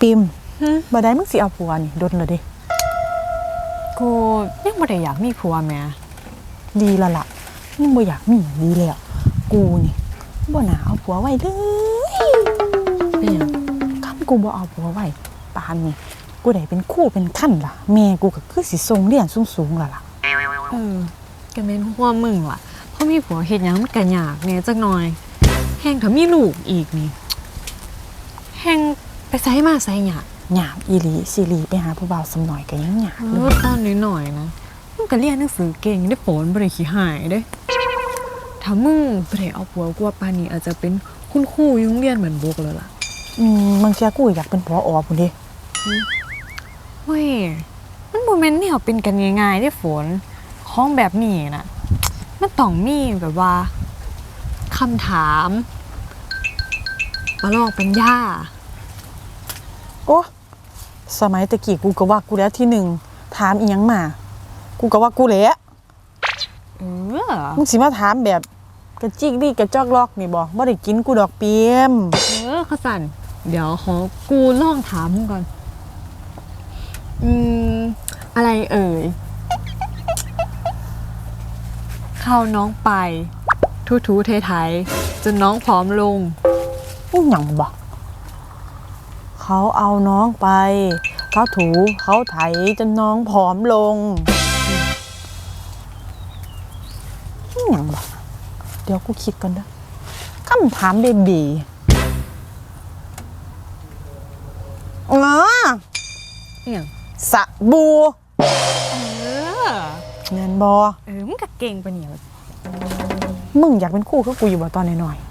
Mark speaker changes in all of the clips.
Speaker 1: ปิม
Speaker 2: หึ
Speaker 1: บ่ได้มึงสิเอาผัวนี่โดนเลยดิ
Speaker 2: กูยังไม่ได้อยากมีผัวแหม่
Speaker 1: ดีและล่ะมึงบ่อยากมีดีแล้วกูนี่บ่น่าเอาผัวไว้เลย
Speaker 2: เป็นหยัง
Speaker 1: คันกูบ่เอาผัวไว้ปานนี้กูได้เป็นคู่เป็นขั้นล่ะแม่กูก็คือสิส่งเรียนสูงๆแล้วล่ะ
Speaker 2: เออก็เป็นหัวมึงล่ะเพราะมีผัวเฮ็ดหยังมันก็ยากแหน่จักหน่อยแฮงถ้ามีลูกอีกนี่แฮง ไปไสมาไสยาก
Speaker 1: หยาบอีหลีสิหลีไปหาผู้บ่าวสำหน่อยก็ยังหยาบ
Speaker 2: เอ
Speaker 1: เล
Speaker 2: อยตอนน้อยๆนะมึงก็เรียนหนังสือเก่งได้ฝนบ่ได้ขี้หายเด้ ถ้ามึงบ่ได้เอาผัวกูว่าปานนี้อาจจะเป็นคุณครูอยุ่โรงเรียนเหมือนบกแล้วล่ะ
Speaker 1: อืมบางเทีกูอยากเป็นผัวออพุ่นเด้
Speaker 2: เว้ยมันโมเมนต์เนี่ยเป็นกันง่ายๆได้ฝนของแบบนี้นะมันต้องมีแบบว่าคำถามประลองปัญญา
Speaker 1: โอ้สมัยตะกี้กูก็ว่ากูแล้วที่หนึ่งถามอีหยังมา กูก็ว่ากูแหละ
Speaker 2: เออ
Speaker 1: มึงสิมาถามแบบกระจิกดิกระจอกลอกนี่บ่บ่ได้กินกูดอกเปียม
Speaker 2: เออขสันเดี๋ยวขอกูลองถามมึงก่อน อืม อะไรเอ่ยเข้าน้องไป ทูทูๆไทยๆจนน้องผอมลง
Speaker 1: อีหยังบ่ เขาเอาน้องไปเขาถูเขาไถจนน้องผอมลงอีหยังบ่เดี๋ยวกูคิดก่อนเด้อคำถามเบบีอ๋อ
Speaker 2: เนี่ย
Speaker 1: สบู่
Speaker 2: เออ
Speaker 1: แม่นบ่
Speaker 2: เออมึงก็เก่งปะเนี่ย
Speaker 1: มึงอยากเป็นคู่กับกูอยู่บ่ตอนน้อยๆ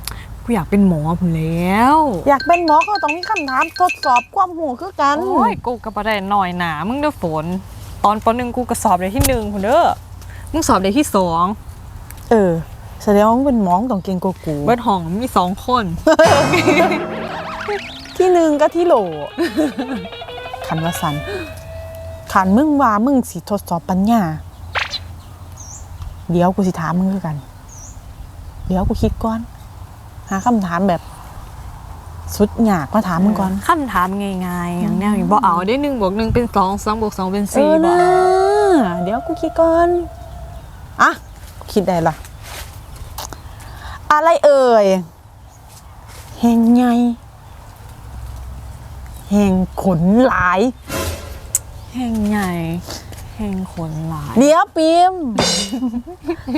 Speaker 2: กูอยากเป็นหมอผมแล้ว
Speaker 1: อยากเป็นหมอเขาต้องมีคำถามทดสอบความหูคือกัน
Speaker 2: โอ้ยกูก็บ่ได้หน่อยหนามึงเด้อฝน ตอนปหนึ่งกูก็สอบได้ที่หนึ่งคนเด้อมึงสอบได้ที่สอง
Speaker 1: เออแสดงว่ามึงเป็นหมอมึงต้องเก่งกว่ากู
Speaker 2: เบิดห้องมีสองคน
Speaker 1: ที่หนึ่งก็ที่โหลขันวาสันขันมึงว่ามึงสิทดสอบปัญญา เดี๋ยวกูสิถามมึงคือกัน เดี๋ยวกูคิดก่อน หาคำถามแบบสุดยากมาถามมึงก่อน
Speaker 2: คำถามง่ายๆอย่างแนวนี้บ่เอาได้หนึ่งบวกหนึ่งเป็นสองสองบวกสองเป็น
Speaker 1: เอ
Speaker 2: สี่
Speaker 1: อ
Speaker 2: บ่
Speaker 1: นะเดี๋ยวกูคิดก่อนอะคิดได้ละอะไรเอ่ยแหงไงแหงขนหลาย
Speaker 2: แห่งใหญ่ แห่งขนหลาย
Speaker 1: เดี๋ยวปิม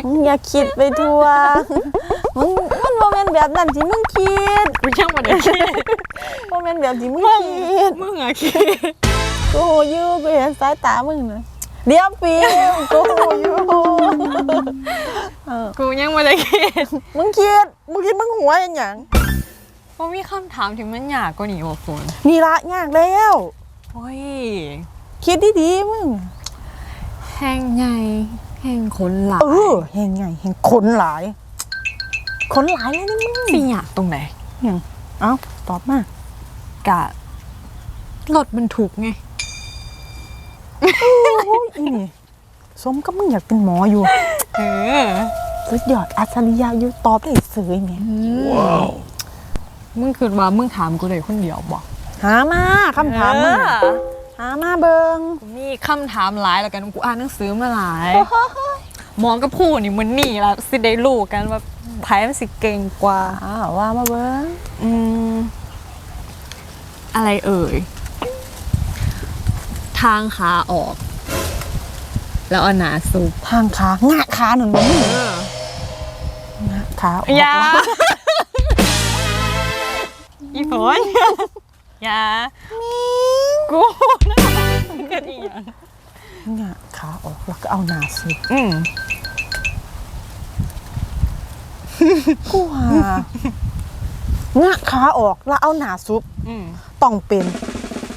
Speaker 1: มึงอย่าคิดไปทั่วมึงมันโมเมนต์แบบนั้นที่มึงคิด
Speaker 2: กูยังบ่ได้คิด
Speaker 1: โมเมนต์แบบที่มึงคิด
Speaker 2: มึงอะคิด
Speaker 1: กูโหอยูกูเห็นสายตามึงนะเดี๋ยวปิมกูโหอยู
Speaker 2: กูยังบ่ได้คิด
Speaker 1: มึงคิดมึงคิดมึงหัวอย่างหยัง
Speaker 2: ว่ามีคำถามที่มันยากกว่านี้บ่ฝน
Speaker 1: นี่ละยากแล้ว
Speaker 2: โอ้ย
Speaker 1: คิดดีๆมึง
Speaker 2: แห่งใหญ่แห่งขนหลาย
Speaker 1: เออเฮงไงเฮงขนหลายขนหลายเลยนี่มึง
Speaker 2: สิยากตรงไหน
Speaker 1: อย่างเอ้าตอบมากะ
Speaker 2: รถมันถูกไง
Speaker 1: โอ้ยอีนี่สมก็มึงอยากเป็นหมออยู่
Speaker 2: เออ
Speaker 1: สุดยอดอัจฉริยะอยู่ตอบได้เสยแหม่
Speaker 2: ว้าวมึงคือว่ามึงถามกูได้คนเดียวบอก
Speaker 1: หามาคำถามมึงหามาเบิง
Speaker 2: กูมี คำถามหลายแล้วกันกูอ่านหนังสือมาหลายหมองกับผู้นี่มันนี่ละสิได้รู้กันว่าไพ่มันสิเก่งกว่า
Speaker 1: อ้าวว่ามาเบิง
Speaker 2: อืมอะไรเอ่ย ทางขาออก แล้วเอาหนาซุป
Speaker 1: ทางขางะขาหนุนมึงงะขาออก
Speaker 2: อย่าอีฝนอย่ากู นะมึงก็ดีอะ
Speaker 1: งะขาออกแล้วก็เอาหนาสุด
Speaker 2: อืม
Speaker 1: กูหางะขาออกแล้วเอาหนาซุป
Speaker 2: อืม
Speaker 1: ต้องเป็น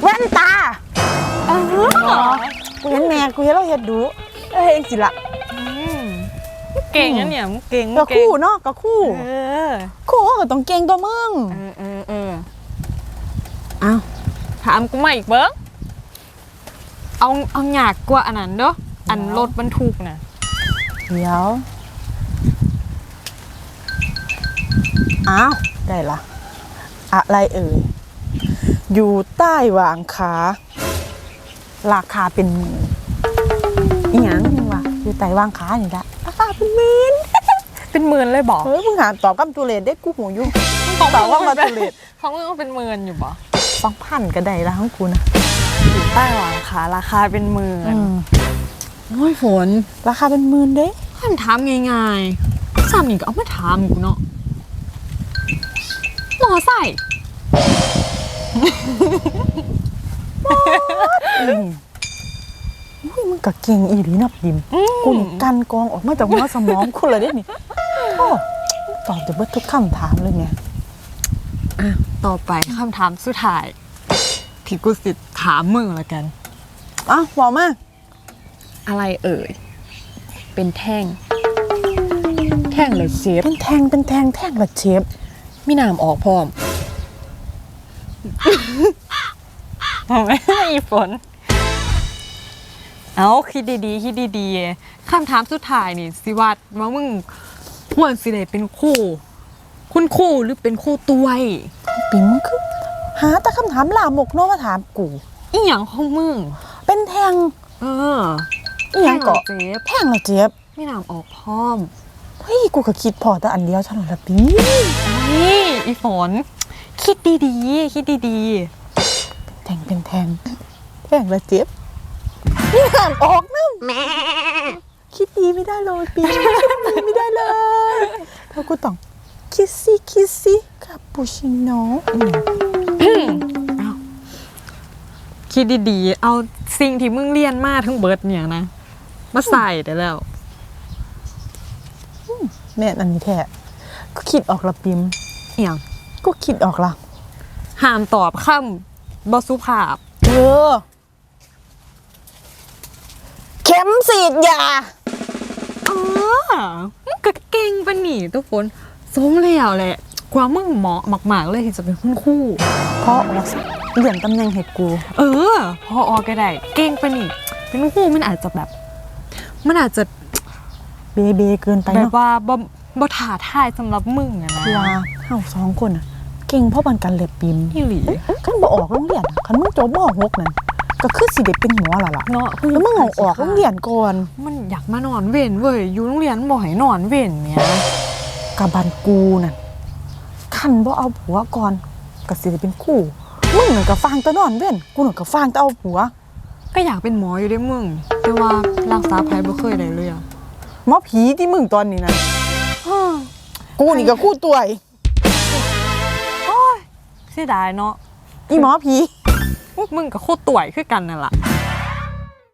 Speaker 1: แว่นตากูเห็นแม่กูเห็นเราเห็ดดูเอ้ยเองสิละ
Speaker 2: อืมเก่งนะเนี่ยมึงเก่งมึ
Speaker 1: ก็
Speaker 2: งเก่ง
Speaker 1: คู่เนาะก็คู่
Speaker 2: เออ
Speaker 1: คู่ก็ต้องเก่งตัวมึง
Speaker 2: เออเออเออเอาถามกูมาอีกเบิ้ง เอาเอาหยากกว่าอันนั้นเด้ออันรถบรรทุกน่ะ
Speaker 1: เดี๋ยวอ้าวได้ละอะไรเอ่ยอยู่ใต้หว่างขา ราคาเป็นหมื่นอีหยังมึงวะอยู่ใต้หว่างขานี่ละราคาเป็นหมื่น
Speaker 2: เป็นหมื่นเลยบอก
Speaker 1: เฮ้ยมึงหาตอบกับตุเลศได้กูหูยุ่งตอบว่ามาตุเลศ
Speaker 2: ของมึงก็เป็นหมื่นอยู่บ่
Speaker 1: สองพันก็ได้ละของกูนะ
Speaker 2: อยู่ใต้หวังขาราคาเป็นหมื่นโอ้ยฝน
Speaker 1: ราคาเป็นหมื่นเด้
Speaker 2: คำถามง่ายๆสามีก็เอามาถามกูเนาะหมอใส่
Speaker 1: อุ้ยมึงก็เก่งอีหลีนับดิมกูนี่กันกรองออกมาจากหัวสมองคุณเลยได้นี่โอ้ตอบจะเบิดทุกคำถามเลยเนี่ย
Speaker 2: อะต่อไปคำถามสุดท้าย ที่กูสิถามมึงละกัน
Speaker 1: อะบอกมา
Speaker 2: อะไรเอ่ย เป็นแท่ง แท่งเลยเชฟ
Speaker 1: เป็นแทงเป็นแทงแทงละเชฟ
Speaker 2: มีน้ำออกพร้อมเอาไหมอีฝน เอาคิดดีๆคิดดีๆคำถามสุดท้ายนี่สิวัดว่ามึงควรสิได้เป็นคู่ คุณครู่หรือเป็นคู่ตัวย
Speaker 1: ปิ่มมึงคือ หาแต่คำถามลามกเนาะมาถามกู
Speaker 2: อีหยังของมึง
Speaker 1: เป็นแทง
Speaker 2: เออ
Speaker 1: อีหยังเกาะ
Speaker 2: แท่งหรอเจ๊
Speaker 1: แทงละเชฟ
Speaker 2: มีน้ำออกพร้อม
Speaker 1: เฮ้ยกูก็คิดพอแต่อันเดียวฉันละปี
Speaker 2: นี่อีฝน คิดดีๆคิดดี
Speaker 1: แทงเป็นแทงแทงละเชฟนี่ห่างออกนะคิดดีไม่ได้เลยปีคิดดีไม่ได้เลยถ้ากูต้องคิสซี่คิสซี่คาปูชิโน่
Speaker 2: ๆคิดดีๆ เอาสิ่งที่มึงเรียนมาทั้งเบิดเนี่ยนะ มาใส่ได้แล้ว
Speaker 1: แม่นอันนี้แท้ก็คิดออกละปิม
Speaker 2: เอียง
Speaker 1: ก็คิดออกละ
Speaker 2: ห้ามตอบคำบสุภาพ
Speaker 1: เออ เข็มฉีดยา
Speaker 2: อ๋อมึงก็เก่งปะนี่ทุกคนสมแล้วแหละ กว่ามึงเหมาะมากๆเลยที่จะเป็นคุณครู่
Speaker 1: เพราะว่าเลื่อนตำแหน่งให้กู
Speaker 2: เออ พอออกก็ได้ เก่งปะนี่เป็นคุณครู่มันอาจจะแบบ มันอาจจะ
Speaker 1: เบเบเกินไป
Speaker 2: แบบ
Speaker 1: เนาะ
Speaker 2: ว่าบ่บ่ท้าทายสำหรับมึงอะนะ
Speaker 1: คือว่าเฮาสองคนน่ะ เก่งเพราะบันกันเล็บปิม
Speaker 2: อีหลี
Speaker 1: คันบ่ออกโรงเรียนคันมึงจบม .6 นั่นก็คือสิได้เป็นหมอและล่ะ
Speaker 2: เนาะ
Speaker 1: แล้วมึงเอาออกโรงเรียนก่อน
Speaker 2: มันอยากมานอนเว้นเว้ยอยู่โรงเรียนบ่ให้นอนเว้นเนี่ย
Speaker 1: กับบันกูนั่น คันบ่เอาผัวก่อนก็สิได้เป็นคู่มึงนั่นก็ฟางแต่นอนเว้นกูนั่นก็ฟางแต่เอาผัว
Speaker 2: ก็อยากเป็นหมออยู่ได้มึง แต่ว่ารักษาภัยบ่เคยได้เลยอะ
Speaker 1: หมอผีที่มึงตอนนี้นะกูนี่ก็คู่ตัวย
Speaker 2: เสียดายเนาะ
Speaker 1: อีหมอผี
Speaker 2: มึงกับโคตรต่วยคือกันนั่นล่ะ